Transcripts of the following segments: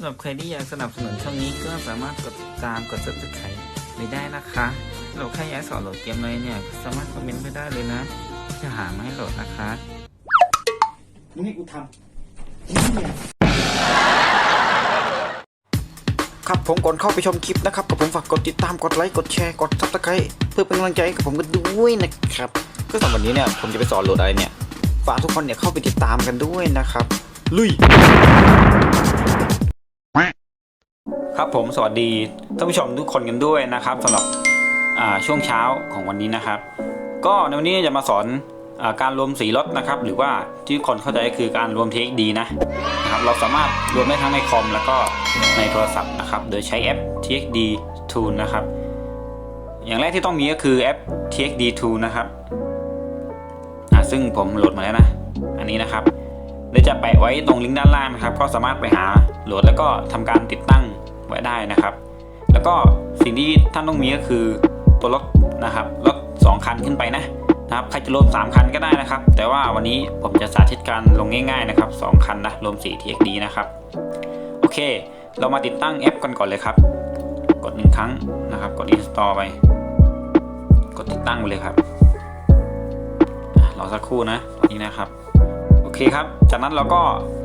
ำหรับใครที่อยากสนับสนุนช่องนี้ก็สามารถกดติดตามกด subscribe ไปได้นะคะสำหรับใครอยากสอนโหลดเกมเลยเนี่ยก็สามารถคอมเมนต์ไปได้เลยนะ จะหามาให้โหลดนะคะ มึงให้กูทำมึงเนี่ยครับผมก่อนเข้าไปชมคลิปนะครับกับผมฝากกดติดตามกดไลค์กดแชร์กดซับสไครต์เพื่อเป็นกำลังใจให้กับผมกันด้วยนะครับก็สำหรับวันนี้เนี่ยผมจะไปสอนโหลดอะไรเนี่ยฝากทุกคนเนี่ยเข้าไปติดตามกันด้วยนะครับ ลุย ครับผมสวัสดีท่านผู้ชมทุกคนกันด้วยนะครับสำหรับช่วงเช้าของวันนี้นะครับ ก็ในวันนี้จะมาสอนอการรวมสีรถนะครับ หรือว่าที่คนเข้าใจคือการรวม TXD นะนะครับเราสามารถรวมได้ทั้งในคอมแล้วก็ในโทรศัพท์นะครับ โดยใช้แอป TXD Tool นะครับ อย่างแรกที่ต้องมีก็คือแอป TXD Tool นะครับซึ่งผมโหลดมาแล้วนะ อันนี้นะครับเดี๋ยวจะแปะไว้ตรงลิงก์ด้านล่างนะครับ ก็สามารถไปหาโหลดแล้วก็ทำการติดตั้ง ไว้ได้นะครับ แล้วก็สิ่งที่ท่านต้องมีก็คือตัวรถนะครับรถ2คันขึ้นไปนะนะครับใครจะรวม3คันก็ได้นะครับ แต่ว่าวันนี้ผมจะสาธิตการลงง่าย ๆนะครับ 2 คันนะรวม4 TXD นะครับโอเค เรามาติดตั้งแอปกันก่อนเลยครับ กด 1 ครั้งนะครับ กด install ไป กดติดตั้งไปเลยครับรอสักครู่นะนี่นะครับ เคครับ จากนั้นเราก็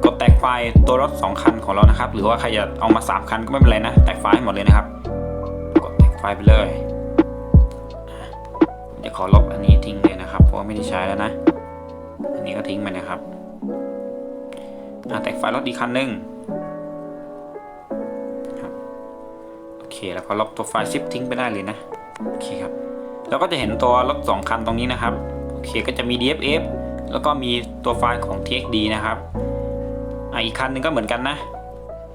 กดแตกไฟล์ตัวรถ 2 คันของเรานะครับ หรือว่าใครจะเอามา 3 คันก็ไม่เป็นไรนะ แตกไฟล์ให้หมดเลยนะครับ กดแตกไฟล์ไปเลยอะเดี๋ยวขอลบอันนี้ทิ้งเลยนะครับ เพราะว่าไม่ได้ใช้แล้วนะ อันนี้ก็ทิ้งไปนะครับอะแตกไฟล์รถอีกคันหนึ่งโอเค แล้วก็ลบตัวไฟล์ซิปทิ้งไปได้เลยนะ โอเคครับ เราก็จะเห็นตัวรถ 2 คันตรงนี้นะครับ โอเค ก็จะมี DFF แล้วก็มีตัวไฟล์ของ TXD นะครับอะอีกคันหนึงก็เหมือนกันนะ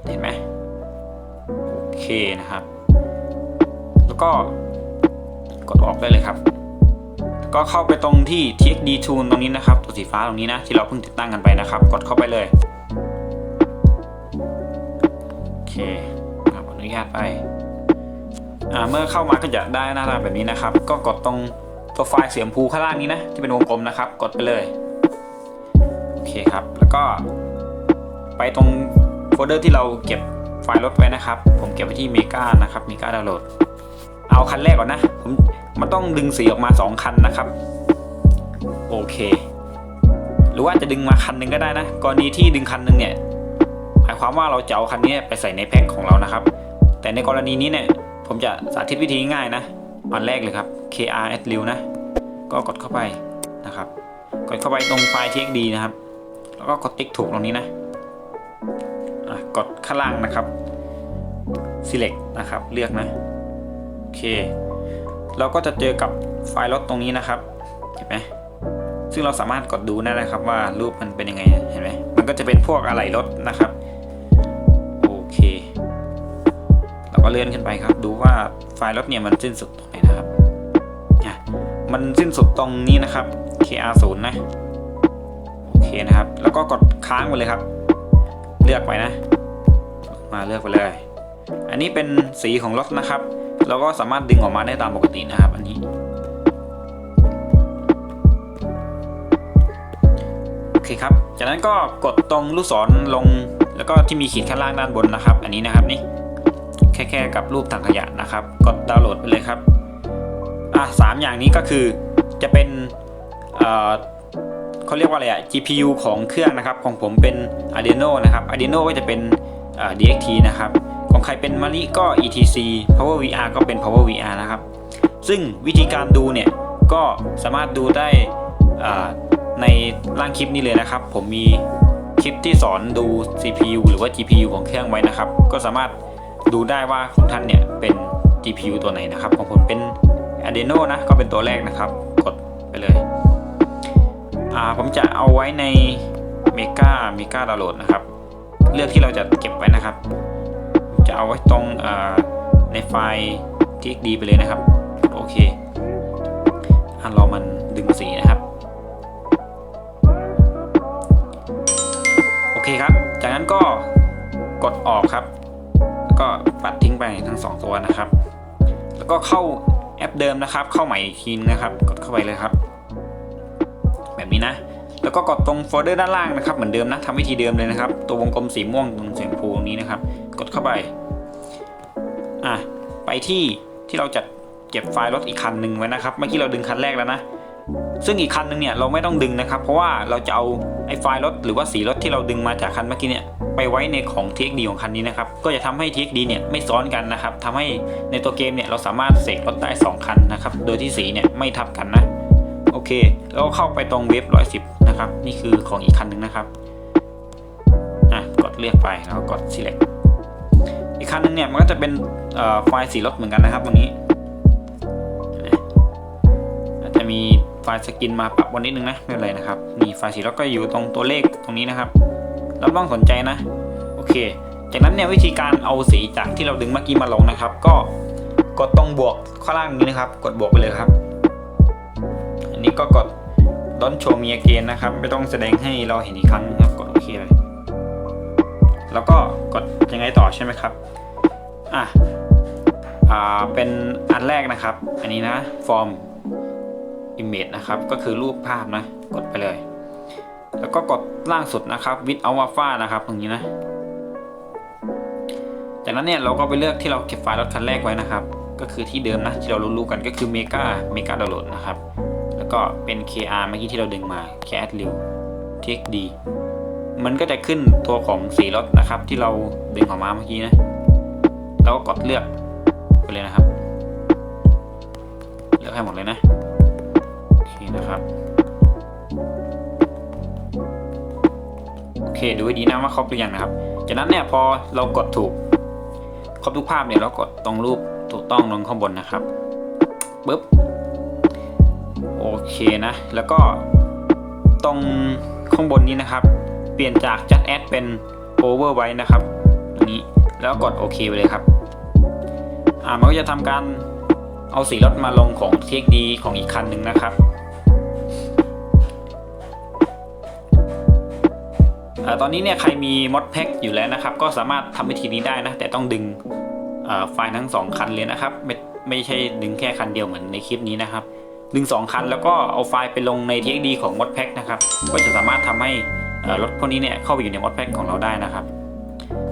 เห็นไหมโอเคนะครับ แล้วก็กดออกได้เลยครับ ก็เข้าไปตรงที่ TXD Tool ตรงนี้นะครับ ตัวสีฟ้าตรงนี้นะ ที่เราเพิ่งติดตั้งกันไปนะครับ กดเข้าไปเลยโอเคครับอนุญาตไปเมื่อเข้ามาก็จะได้หน้าตาแบบนี้นะครับ ก็กดตรงตัวไฟล์เสียงพูข้างล่างนี้นะ ที่เป็นวงกลมนะครับ กดไปเลย เคครับ แล้วก็ไปตรงโฟลเดอร์ที่เราเก็บไฟล์รถไว้นะครับ ผมเก็บไว้ที่เมกานะครับเมกาดาวน์โหลด เอาคันแรกก่อนนะ ผมมันต้องดึงสีออกมา 2 คันนะครับ โอเค หรือว่าจะดึงมาคันหนึ่งก็ได้นะ กรณีที่ดึงคันหนึ่งเนี่ย หมายความว่าเราจะเอาคันนี้ไปใส่ในแพ็คของเรานะครับ แต่ในกรณีนี้เนี่ย ผมจะสาธิตวิธีง่ายนะ อันแรกเลยครับ kr at r e w นะ ก็กดเข้าไปนะครับ กดเข้าไปตรงไฟล์ txd นะครับ แล้วก็กดติ๊กถูกตรงนี้นะกดข้างล่างนะครับ select นะครับ เลือกนะ โอเค เราก็จะเจอกับไฟล์รถตรงนี้นะครับ เห็นไหมซึ่งเราสามารถกดดูได้นะครับว่ารูปมันเป็นยังไง เห็นไหมมันก็จะเป็นพวกอะไหล่รถนะครับ โอเค เราก็เลื่อนขึ้นไปครับ ดูว่าไฟล์รถเนี่ยมันสิ้นสุดตรงไหนนะครับอ่มันสิ้นสุดตรงนี้นะครับ KR0 นะ เคนะครับ แล้วก็กดค้างไปเลยครับ เลือกไปนะ มาเลือกไปเลย อันนี้เป็นสีของรถนะครับเราก็สามารถดึงออกมาได้ตามปกตินะครับ อันนี้ โอเคครับ จากนั้นก็กดตรงลูกศรลง แล้วก็ที่มีขีดข้างล่างด้านบนนะครับ อันนี้นะครับนี่แค่แค่กับรูปถังขยะนะครับ กดดาวน์โหลดไปเลยครับ อะสามอย่างนี้ก็คือจะเป็น เขาเรียกว่าอะไรอะ GPU ของเครื่องนะครับ ของผมเป็น Adreno นะครับ Adreno ก็จะเป็น DXT นะครับ ของใครเป็นม a ริก็ ETC Power VR ก็เป็น Power VR นะครับ ซึ่งวิธีการดูเนี่ย ก็สามารถดูได้ในล่างคลิปนี้เลยนะครับ ผมมีคลิปที่สอนดู CPU หรือว่า GPU ของเครื่องไว้นะครับ ก็สามารถดูได้ว่าของท่านเนี่ยเป็น GPU ตัวไหนนะครับ ของผมเป็น Adreno นะ ก็เป็นตัวแรกนะครับ กดไปเลย ผมจะเอาไว้ใน Mega Mega Download นะครับ เลือกที่เราจะเก็บไว้นะครับ จะเอาไว้ตรงในไฟล์ TXD ไปเลยนะครับโอเคอะรอมันดึงสีนะครับ โอเคครับ จากนั้นก็กดออกครับ แล้วก็ปัดทิ้งไปทั้งสองตัวนะครับ แล้วก็เข้าแอปเดิมนะครับ เข้าใหม่อีกทีนนะครับ กดเข้าไปเลยครับ แบบนี้นะ แล้วก็กดตรงโฟลเดอร์ด้านล่างนะครับเหมือนเดิมนะทำวิธีเดิมเลยนะครับ ตัววงกลมสีม่วงตรงสีชมพูตรงนี้นะครับ กดเข้าไปอะไปที่ที่เราจะเก็บไฟล์รถอีกคันหนึ่งไว้นะครับเมื่อกี้เราดึงคันแรกแล้วนะ ซึ่งอีกคันหนึ่งเนี่ยเราไม่ต้องดึงนะครับ เพราะว่าเราจะเอาไอ้ไฟล์รถหรือว่าสีรถที่เราดึงมาจากคันเมื่อกี้เนี่ยไปไว้ในของ TXD ของคันนี้นะครับ ก็จะทำให้ TXD เนี่ยไม่ซ้อนกันนะครับทำให้ในตัวเกมเนี่ยเราสามารถเสกรถได้ 2 คันนะครับ โดยที่สีเนี่ยไม่ทับกันนะ โอเค แล้วก็เข้าไปตรงเว็บ110 นะครับ นี่คือของอีกคันหนึ่งนะครับ อะ กดเลือกไป แล้วก็กด select อีกคันหนึงเนี่ย มันก็จะเป็นไฟล์สีรถเหมือนกันนะครับตรงนี้อาจจะมีไฟล์สกินมาปรับบนนิดนึงนะ ไม่เป็นไรนะครับ นี่ไฟล์สีรถก็อยู่ตรงตัวเลขตรงนี้นะครับเราต้องสนใจนะ โอเค จากนั้นเนี่ยวิธีการเอาสีจากที่เราดึงเมื่อกี้มาลงนะครับ ก็กดตรงบวกข้างล่างนี้นะครับ กดบวกไปเลยครับ ก็กด don't show me again นะครับ ไม่ต้องแสดงให้เราเห็นอีกครั้งนะครับกดโอเคเลย แล้วก็กดยังไงต่อใช่ไหมครับอะอ่าเป็นอันแรกนะครับ อันนี้นะ form image นะครับ ก็คือรูปภาพนะ กดไปเลย แล้วก็กดล่างสุดนะครับ with alpha นะครับ ตรงนี้นะจากนั้นเนี่ยเราก็ไปเลือกที่เราเก็บไฟล์รถคันแรกไว้นะครับ ก็คือที่เดิมนะที่เรารู้ๆกันก็คือ mega mega download นะครับ ก็เป็น KR เมื่อกี้ที่เราดึงมา cat r e w txd มันก็จะขึ้นตัวของสีรถนะครับ ที่เราดึงออกมาเมื่อกี้นะเราก็กดเลือกไปเลยนะครับ เลือกให้หมดเลยนะโอเคนะครับโอเคดูให้ดีนะว่าครบหรือยังนะครับ จากนั้นเนี่ยพอเรากดถูกครบทุกภาพเนี่ยเรากดตรงรูปถูกต้องลงข้างบนนะครับปึ๊บ เคนะ แล้วก็ตรงข้างบนนี้นะครับ เปลี่ยนจาก just add เป็น over ไว้นะครับตรงนี้แล้วกดโอเคไปเลยครับอ่ามันก็จะทำการเอาสีรถมาลงของ TXD ของอีกคันหนึ่งนะครับอาตอนนี้เนี่ยใครมี mod pack อยู่แล้วนะครับ ก็สามารถทำวิธีนี้ได้นะ แต่ต้องดึงเอ่อไฟล์ทั้งสองคันเลยนะครับ ไม่ไม่ใช่ดึงแค่คันเดียวเหมือนในคลิปนี้นะครับ ดึง2คันแล้วก็เอาไฟล์ไปลงใน TXD ของ mod pack นะครับ ก็จะสามารถทำให้รถพวกนี้เนี่ยเข้าไปอยู่ใน mod pack ของเราได้นะครับ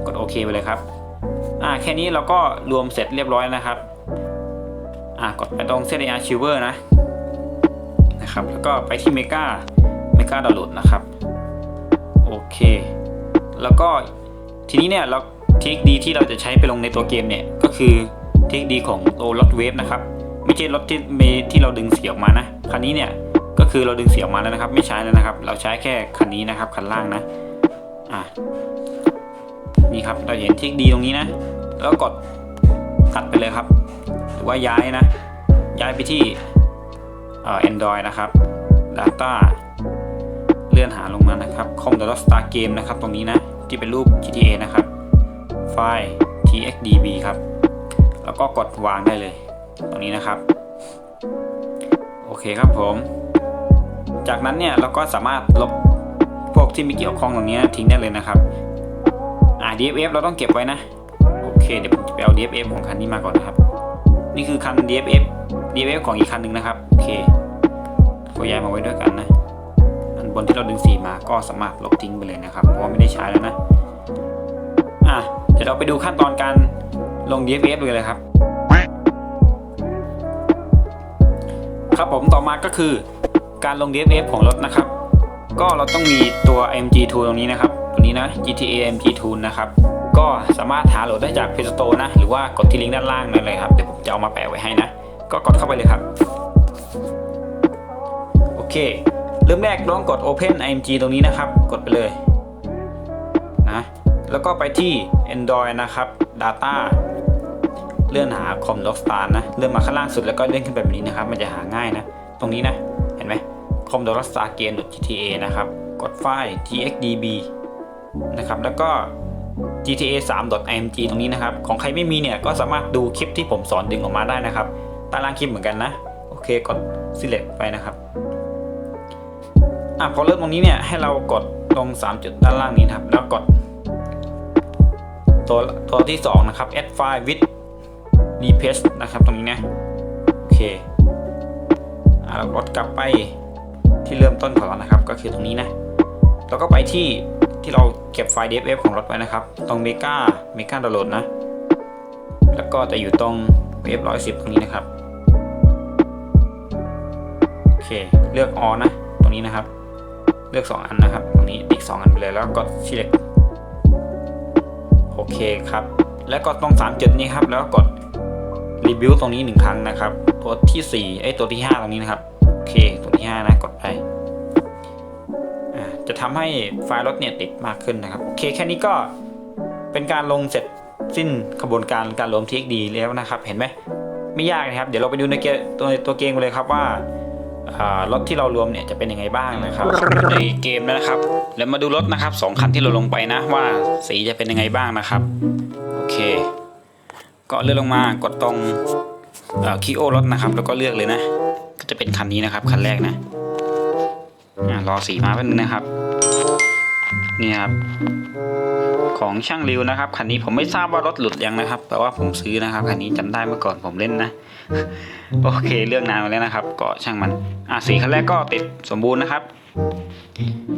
กดโอเคไปเลยครับอ่าแค่นี้เราก็รวมเสร็จเรียบร้อยนะครับอ่ากดไปตรง Set Archiver นะนะครับแล้วก็ไปที่ Mega Mega Download นะครับโอเค แล้วก็ทีนี้เนี่ยเรา TXD ที่เราจะใช้ไปลงในตัวเกมเนี่ย ก็คือ TXD ของตัวรถเวฟนะครับ ไม่ใช่รถที่เมที่เราดึงเสียออกมานะคันนี้เนี่ยก็คือเราดึงเสียออกมาแล้วนะครับ ไม่ใช้แล้วนะครับ เราใช้แค่คันนี้นะครับคันล่างนะอะนี่ครับเราเห็น TXD ตรงนี้นะ แล้วกดตัดไปเลยครับ หรือว่าย้ายนะ ย้ายไปที่เอ่อ Android นะครับ Data เลื่อนหาลงมานะครับ com star game นะครับ ตรงนี้นะ ที่เป็นรูป GTA นะครับ ไฟล์ txdb ครับ แล้วก็กดวางได้เลย ตรงนี้นะครับ โอเคครับผม จากนั้นเนี่ยเราก็สามารถลบพวกที่ไม่เกี่ยวข้องตรงนี้ทิ้งได้เลยนะครับอ่า dff เราต้องเก็บไว้นะ โอเคเดี๋ยวผมจะไปเอา dff ของคันนี้มาก่อนนะครับ นี่คือคัน dff dff ของอีกคันหนึ่งนะครับ โอเคก็ย้ายมาไว้ด้วยกันนะ อันบนที่เราดึงสีมาก็สามารถลบทิ้งไปเลยนะครับ เพราะไม่ได้ใช้แล้วนะ อะ เดี๋ยวเราไปดูขั้นตอนการลง dff เลยเลยครับ ครับผมต่อมาก็คือการลง DFF ของรถนะครับ ก็เราต้องมีตัว MG Tool ตรงนี้นะครับตัวนี้นะ GTA MG Tool นะครับก็สามารถหาโหลดได้จาก Play Store นะ หรือว่ากดที่ลิงก์ด้านล่างนั่นเลยครับเดี๋ยวผมจะเอามาแปะไว้ให้นะ ก็กดเข้าไปเลยครับ โอเค เริ่มแรกลองกด Open IMG ตรงนี้นะครับ กดไปเลยนะแล้วก็ไปที่ Android นะครับ Data เลื่อนหาคอมล็อกสตาร์นะเลื่อนมาข้างล่างสุดแล้วก็เลื่อนขึ้นไปแบบนี้นะครับ มันจะหาง่ายนะ ตรงนี้นะ เห็นไหมคอมล็อกสตาร์เกม .gta นะครับ กดไฟล์ txdb นะครับ แล้วก็ gta 3 img ตรงนี้นะครับ ของใครไม่มีเนี่ย ก็สามารถดูคลิปที่ผมสอนดึงออกมาได้นะครับต้ล่างคลิปเหมือนกันนะ โอเค กด select ไปนะครับ อะ พอเริ่มตรงนี้เนี่ย ให้เรากดตรง3 จุดด้านล่างนี้นะครับ แล้วกด ตัวตัวที่ 2 นะครับ add file with รีเพสนะครับตรงนี้นะ โอเคเรากดกลับไปที่เริ่มต้นของเรานะครับ ก็คือตรงนี้นะแล้วก็ไปที่ที่เราเก็บไฟล์ DFF ของรถไว้นะครับ ตรงเมกาเมกาดาวน์โหลดนะ แล้วก็จะอยู่ตรง F 1 1 0ตรงนี้นะครับ โอเค เลือกออนะ ตรงนี้นะครับ เลือก 2 อันนะครับ ตรงนี้ติ๊ก2อันไปเลยแล้วกด select โอเคครับ แล้วก็ตรง3จุดนี้ครับ แล้วก็ กด review ตรงนี้1ครั้งนะครับ ตัวที่4ไอ้ตัวที่5ตรงนี้นะครับ โอเค ตัวที่5นะ กดไปจะทำให้ไฟล์รถเนี่ยติดมากขึ้นนะครับ โอเค แค่นี้ก็เป็นการลงเสร็จสิ้นกระบวนการการรวม TXD แล้วนะครับ เห็นไหมไม่ยากนะครับ เดี๋ยวเราไปดูในเกมตัวตัวเกมกันเลยครับว่าอ่ารถที่เรารวมเนี่ยจะเป็นยังไงบ้างนะครับในเกมนะครับ แล้วมาดูรถนะครับสองคันที่เราลงไปนะว่าสีจะเป็นยังไงบ้างนะครับ โอเค ก็เลื่อนลงมากดตรงคีโอรถนะครับ แล้วก็เลือกเลยนะ ก็จะเป็นคันนี้นะครับ คันแรกนะรอสีมาแป๊บนึงนะครับ นี่ครับ ของช่างริวนะครับ คันนี้ผมไม่ทราบว่ารถหลุดยังนะครับ แต่ว่าผมซื้อนะครับ คันนี้จำได้เมื่อก่อนผมเล่นนะ โอเค เรื่องนานมาแล้วนะครับ ก็ช่างมัน อะสีคันแรกก็ติดสมบูรณ์นะครับ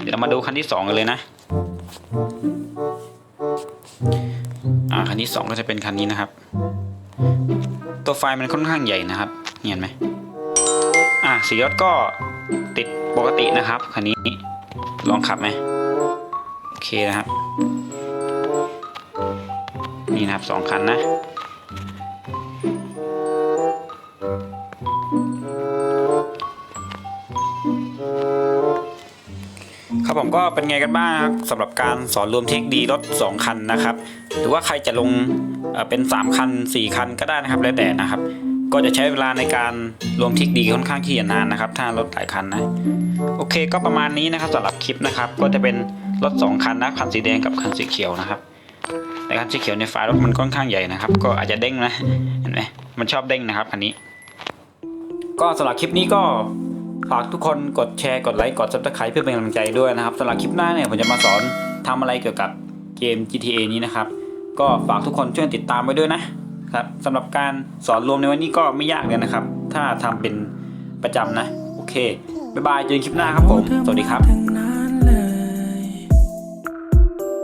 เดี๋ยวเรามาดูคันที่สองกันเลยนะ ที่สองก็จะเป็นคันนี้นะครับ ตัวไฟมันค่อนข้างใหญ่นะครับเห็นไหมอ่าสีรถก็ติดปกตินะครับคันนี้ลองขับไหมโอเคนะครับ นี่นะครับสองคันนะ ครับผมก็เป็นไงกันบ้างครับสำหรับการสอนรวมเทคดีรถ 2 คันนะครับ หรือว่าใครจะลงเป็น 3 คัน 4 คันก็ได้นะครับแล้วแต่นะครับ ก็จะใช้เวลาในการรวมเทคดีค่อนข้างที่จะนานนะครับ ถ้ารถหลายคันนะโอเค ก็ประมาณนี้นะครับสำหรับคลิปนะครับ ก็จะเป็นรถ 2 คันนะคันสีแดงกับคันสีเขียวนะครับแต่คันสีเขียวในไฟล์รถมันค่อนข้างใหญ่นะครับ ก็อาจจะเด้งนะเห็นไหมมันชอบเด้งนะครับ อันนี้ ก็สำหรับคลิปนี้ก็ ฝากทุกคนกดแชร์กดไลค์กด subscribe เพื่อเป็นกำลังใจด้วยนะครับสำหรับคลิปหน้าเนี่ยผมจะมาสอนทำอะไรเกี่ยวกับเกม GTA นี้นะครับ ก็ฝากทุกคนช่วยติดตามไว้ด้วยนะครับสำหรับการสอนรวมในวันนี้ก็ไม่ยากเลยนะครับ ถ้าทำเป็นประจำนะ โอเคบ๊ายบายเจอกันคลิปหน้าครับผม สวัสดีครับ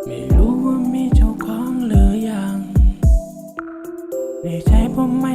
ไม่รู้ว่ามีเจ้าของหรือยังในใจผมไม่